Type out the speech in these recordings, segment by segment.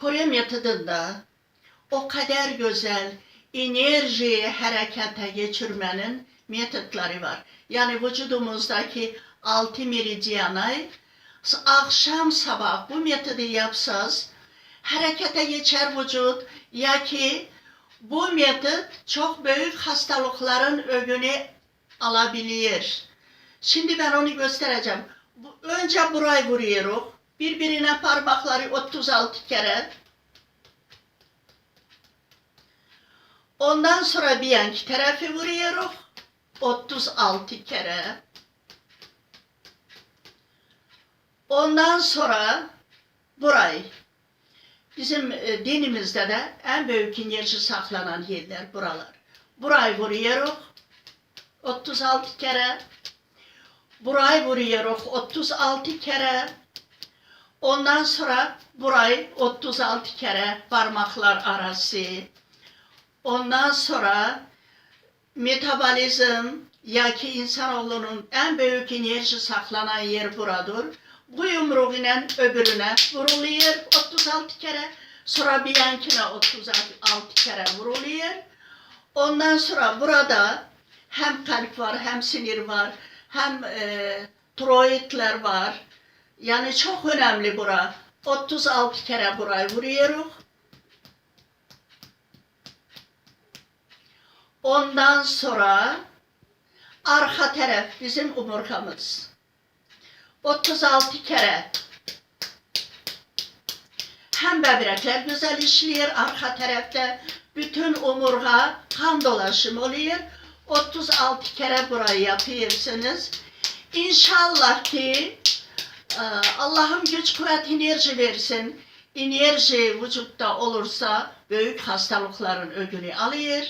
Kore metodunda o kadar güzel enerjiyi harekete geçirmenin metotları var. Yani vücudumuzdaki altı meridyana akşam sabah bu metodu yapsanız harekete geçer vücut ya ki bu metot çok büyük hastalıkların önünü alabilir. Şimdi ben onu göstereceğim. Önce burayı vuruyoruz. Birbirine parmakları 36 kere. Ondan sonra bir yanki tarafı vuruyoruz. 36 kere. Ondan sonra burayı. Bizim e, dinimizde de en büyük enerji saklanan yerler buralar. Burayı vuruyoruz. 36 kere. Burayı vuruyoruz 36 kere. Ondan sonra burayı 36 kere parmaklar arası. Ondan sonra metabolizm ya ki insanoğlunun en büyük enerji saklanan yer buradır. Bu yumruk ile öbürüne vuruluyor 36 kere. Sonra bir yankine 36 kere vuruluyor. Ondan sonra burada hem kalp var, hem sinir var, hem e, tiroidler var. Yani çok önemli bura. 36 kere burayı vuruyoruz. Ondan sonra arka taraf bizim omurgamız. 36 kere hem böbrekler güzel işliyor arka tarafta. Bütün omurga kan dolaşımı oluyor. 36 kere burayı yapıyorsunuz. İnşallah ki Allah'ım güç kuvvet enerji versin. Enerji vücutta olursa büyük hastalıkların önünü alıyor.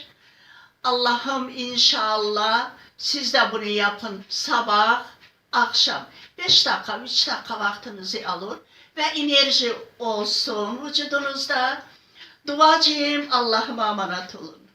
Allah'ım inşallah siz de bunu yapın sabah, akşam. 5 dakika, 3 dakika vaktinizi alır ve enerji olsun vücudunuzda. Duacıyım Allah'ıma emanet olun.